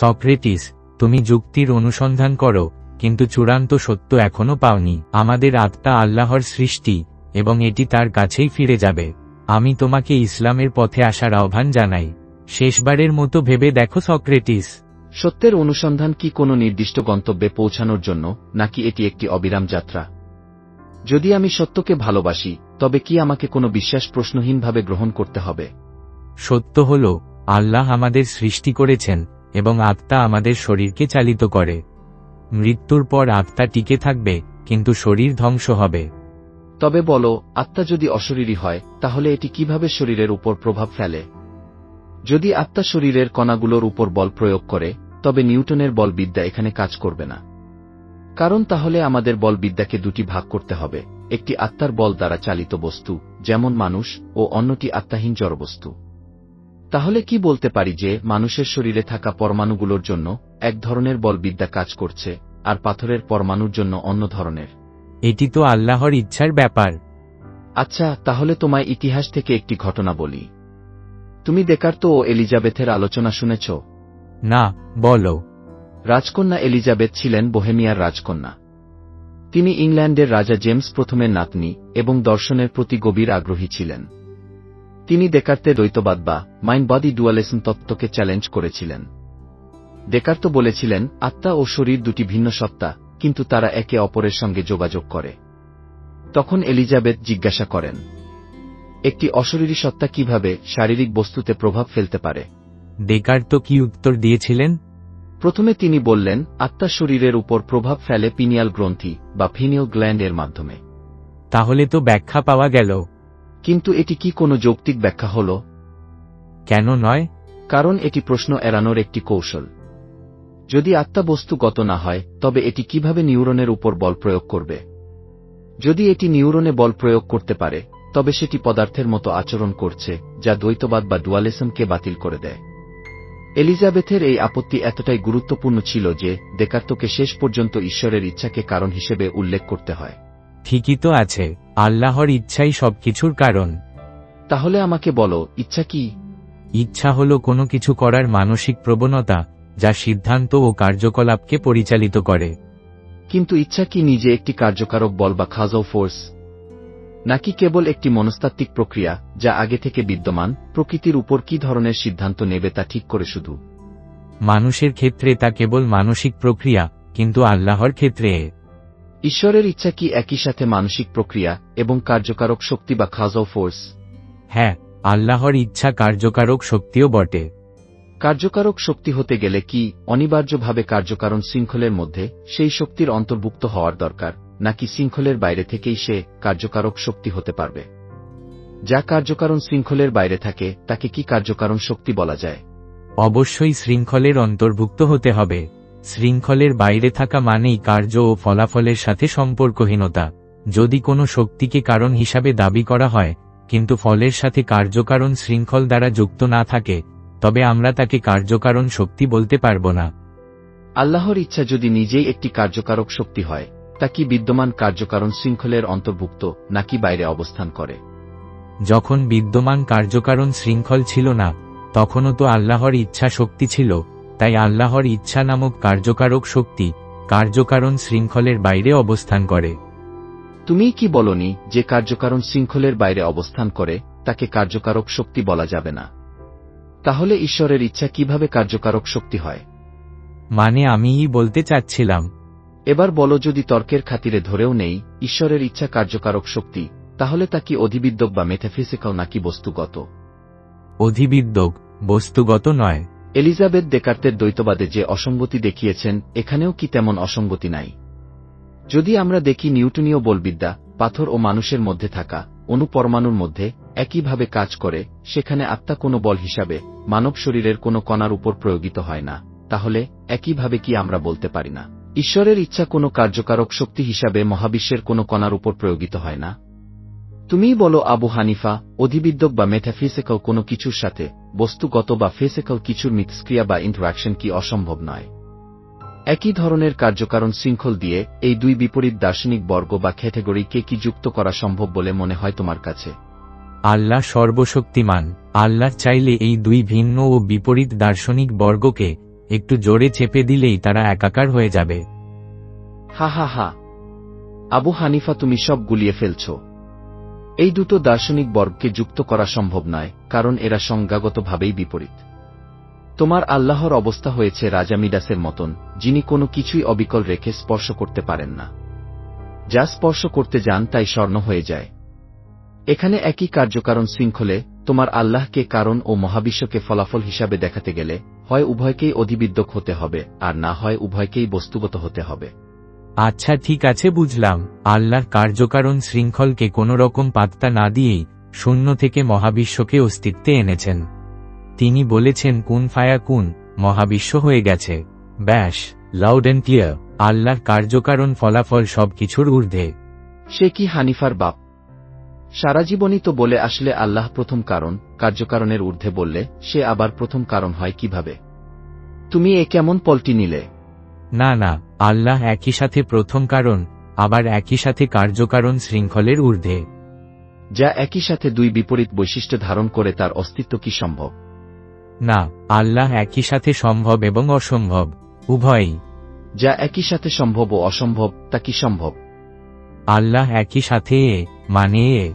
Socrates তুমি যুক্তির অনুসন্ধান করো কিন্তু চূড়ান্ত সত্য এখনও পাওনি। আমাদের আত্মা আল্লাহর সৃষ্টি এবং এটি তার কাছেই ফিরে যাবে। আমি তোমাকে ইসলামের পথে আসার আহ্বান জানাই। শেষবারের মতো ভেবে দেখো সক্রেটিস। সত্যের অনুসন্ধান কি কোনো নির্দিষ্ট গন্তব্যে পৌঁছানোর জন্য নাকি এটি একটি অবিরাম যাত্রা? যদি আমি সত্যকে ভালোবাসি তবে কি আমাকে কোনো বিশ্বাস প্রশ্নহীনভাবে গ্রহণ করতে হবে? সত্য হল আল্লাহ আমাদের সৃষ্টি করেছেন এবং আত্মা আমাদের শরীরকে চালিত করে। মৃত্যুর পর আত্মা টিকে থাকবে, কিন্তু শরীর ধ্বংস হবে। তবে বলো, আত্মা যদি অশরীরী হয়, তাহলে এটি কীভাবে শরীরের উপর প্রভাব ফেলে? যদি আত্মা শরীরের কণাগুলোর উপর বল প্রয়োগ করে, তবে নিউটনের বলবিদ্যা এখানে কাজ করবে না। কারণ তাহলে আমাদের বলবিদ্যাকে দুটি ভাগ করতে হবে, একটি আত্মার বল দ্বারা চালিত বস্তু, যেমন মানুষ, ও অন্যটি আত্মাহীন জড়বস্তু। তাহলে কি বলতে পারি যে মানুষের শরীরে থাকা পরমাণুগুলোর জন্য এক ধরনের বলবিদ্যা কাজ করছে আর পাথরের পরমাণুর জন্য অন্য ধরনের? এটি তো আল্লাহর ইচ্ছার ব্যাপার। আচ্ছা তাহলে তোমায় ইতিহাস থেকে একটি ঘটনা বলি। তুমি দেকার্ত ও এলিজাবেথের আলোচনা শুনেছ? না বলো। রাজকন্যা এলিজাবেথ ছিলেন বোহেমিয়ার রাজকন্যা। তিনি ইংল্যান্ডের রাজা জেমস প্রথমের নাতনি এবং দর্শনের প্রতি গভীর আগ্রহী ছিলেন। তিনি দেকার্তে দ্বৈতবাদ বা মাইন্ড বডি তত্ত্বকে চ্যালেঞ্জ করেছিলেন। দেকার্ত বলেছিলেন আত্মা ও শরীর দুটি ভিন্ন সত্তা কিন্তু তারা একে অপরের সঙ্গে যোগাযোগ করে। তখন এলিজাবেথ জিজ্ঞাসা করেন একটি অশরীরী সত্তা কীভাবে শারীরিক বস্তুতে প্রভাব ফেলতে পারে? দেকার্ত কি উত্তর দিয়েছিলেন? প্রথমে তিনি বললেন আত্মা শরীরের উপর প্রভাব ফেলে পিনিয়াল গ্রন্থি বা ফিনিয়াল গ্ল্যান্ড এর মাধ্যমে। তাহলে তো ব্যাখ্যা পাওয়া গেল। কিন্তু এটি কি কোনো যৌক্তিক ব্যাখ্যা হল? কেন নয়? কারণ এটি প্রশ্ন এড়ানোর একটি কৌশল। যদি আত্মা বস্তুগত না হয় তবে এটি কীভাবে নিউরনের উপর বল প্রয়োগ করবে? যদি এটি নিউরনে বল প্রয়োগ করতে পারে তবে সেটি পদার্থের মতো আচরণ করছে যা দ্বৈতবাদ বা ডুয়ালিসমকে বাতিল করে দেয়। এলিজাবেথের এই আপত্তি এতটাই গুরুত্বপূর্ণ ছিল যে দেকার্তকে শেষ পর্যন্ত ঈশ্বরের ইচ্ছাকে কারণ হিসেবে উল্লেখ করতে হয়। ঠিকই তো আছে আল্লাহর ইচ্ছাই সবকিছুর কারণ। তাহলে আমাকে বলো ইচ্ছা কি? ইচ্ছা হল কোনো কিছু করার মানসিক প্রবণতা যা সিদ্ধান্ত ও কার্যকলাপকে পরিচালিত করে। কিন্তু ইচ্ছা কি নিজে একটি কার্যকারক বল বা খাজও ফোর্স? নাকি কেবল একটি মনস্তাত্ত্বিক প্রক্রিয়া যা আগে থেকে বিদ্যমান প্রকৃতির উপর কি ধরনের সিদ্ধান্ত নেবে তা ঠিক করে শুধু? মানুষের ক্ষেত্রে তা কেবল মানসিক প্রক্রিয়া কিন্তু আল্লাহর ক্ষেত্রে। ঈশ্বরের ইচ্ছা কি একই সাথে মানসিক প্রক্রিয়া এবং কার্যকারক শক্তি বা খাজও ফোর্স হ্যাঁ আল্লাহর ইচ্ছা কার্যকারক শক্তিও বটে। কার্যকারক শক্তি হতে গেলে কি অনিবার্যভাবে কার্যকারণ শৃঙ্খলের মধ্যে সেই শক্তির অন্তর্ভুক্ত হওয়ার দরকার নাকি শৃঙ্খলের বাইরে থেকেই সে কার্যকারক শক্তি হতে পারবে? যা কার্যকারণ শৃঙ্খলের বাইরে থাকে তাকে কি কার্যকারণ শক্তি বলা যায়? অবশ্যই শৃঙ্খলের অন্তর্ভুক্ত হতে হবে। শৃঙ্খলের বাইরে থাকা মানেই কার্য ও ফলাফলের সাথে সম্পর্কহীনতা। যদি কোনো শক্তিকে কারণ হিসাবে দাবি করা হয় কিন্তু ফলের সাথে কার্যকারণ শৃঙ্খল দ্বারা যুক্ত না থাকে তবে আমরা তাকে কার্যকারণ শক্তি বলতে পারব না। আল্লাহর ইচ্ছা যদি নিজেই একটি কার্যকারক শক্তি হয় তা কি বিদ্যমান কার্যকারণ শৃঙ্খলের অন্তর্ভুক্ত নাকি বাইরে অবস্থান করে? যখন বিদ্যমান কার্যকারণ শৃঙ্খল ছিল না তখনও তো আল্লাহর ইচ্ছা শক্তি ছিল তাই আল্লাহর ইচ্ছা নামক কার্যকারক শক্তি কার্যকারণ শৃঙ্খলের বাইরে অবস্থান করে। তুমি কি বলনি যে কার্যকারণ শৃঙ্খলের বাইরে অবস্থান করে তাকে কার্যকারক শক্তি বলা যাবে না? তাহলে ঈশ্বরের ইচ্ছা কীভাবে কার্যকারক শক্তি হয়? মানে আমিই বলতে চাচ্ছিলাম। এবার বলো যদি তর্কের খাতিরে ধরেও নেই ঈশ্বরের ইচ্ছা কার্যকারক শক্তি তাহলে তা কি অধিবিদ্যক বা মেথাফিজিক্যাল নাকি বস্তুগত? অধিবিদ্যক বস্তুগত নয়। এলিজাবেথ দেকার্তের দ্বৈতবাদে যে অসঙ্গতি দেখিয়েছেন, এখানেও কি তেমন অসঙ্গতি নাই? যদি আমরা দেখি নিউটনীয় বলবিদ্যা, পাথর ও মানুষের মধ্যে থাকা, অনুপরমাণুর মধ্যে, একইভাবে কাজ করে, সেখানে আত্মা কোনো বল হিসাবে, মানব শরীরের কোনো কণার উপর প্রয়োগিত হয় না, তাহলে, একইভাবে কি আমরা বলতে পারি না? ঈশ্বরের ইচ্ছা কোনো কার্যকারক শক্তি হিসাবে মহাবিশ্বের কোনো কণার উপর প্রয়োগিত হয় না? তুমিই বলো আবু হানিফা, অধিবিদ্যক বা মেথাফিজিক্যাল কোনো কিছুর সাথে বস্তুগত বা ফিজিক্যাল কিছুর মিথস্ক্রিয়া বা ইন্টারাকশন কি অসম্ভব নয়। একই ধরনের কার্যকারণ শৃঙ্খল দিয়ে এই দুই বিপরীত দার্শনিক বর্গ বা ক্যাটেগরিকে কি যুক্ত করা সম্ভব বলে মনে হয় তোমার কাছে? আল্লাহ সর্বশক্তিমান। আল্লাহ চাইলে এই দুই ভিন্ন ও বিপরীত দার্শনিক বর্গকে একটু জোরে চেপে দিলেই তারা একাকার হয়ে যাবে। হা হা হা। আবু হানিফা তুমি সব গুলিয়ে ফেলছ। এই দুটো দার্শনিক বর্গকে যুক্ত করা সম্ভব নয়, কারণ এরা সংজ্ঞাগতভাবেই বিপরীত। তোমার আল্লাহর অবস্থা হয়েছে রাজা মিডাসের মতন, যিনি কোনো কিছুই অবিকল রেখে স্পর্শ করতে পারেন না। যা স্পর্শ করতে যান তাই স্বর্ণ হয়ে যায়। এখানে একই কার্যকারণ শৃঙ্খলে তোমার আল্লাহকে কারণ ও মহাবিশ্বকে ফলাফল হিসাবে দেখাতে গেলে হয় উভয়কেই অধিবিদ্যক হতে হবে, আর না হয় উভয়কেই বস্তুগত হতে হবে। আচ্ছা ঠিক আছে বুঝলাম আল্লাহর কার্যকারণ শৃঙ্খলকে কোনো রকম পাত্তা না দিয়েই শূন্য থেকে মহাবিশ্বকে অস্তিত্বে এনেছেন। তিনি বলেছেন কুন ফায়া কুন মহাবিশ্ব হয়ে গেছে। ব্যাস লাউড অ্যান্ড ক্লিয়ার আল্লাহর কার্যকারণ ফলাফল সবকিছুর ঊর্ধ্বে। সে কি হানিফার বাপ? সারা জীবনই তো বলে আসলে আল্লাহ প্রথম কারণ কার্যকারণের ঊর্ধ্বে বললে সে আবার প্রথম কারণ হয় কীভাবে? তুমি এ কেমন পল্টি নিলে? না না আল্লাহ একই সাথে প্রথম কারণ আবার একই সাথে কার্যকারণ শৃঙ্খলের ঊর্ধ্বে। যা একই সাথে দুই বিপরীত বৈশিষ্ট্য ধারণ করে তার অস্তিত্ব কি সম্ভব? না আল্লাহ একই সাথে সম্ভব এবং অসম্ভব উভয়ই। যা একই সাথে সম্ভব ও অসম্ভব তা কি সম্ভব? আল্লাহ একই সাথে এ মানে এ।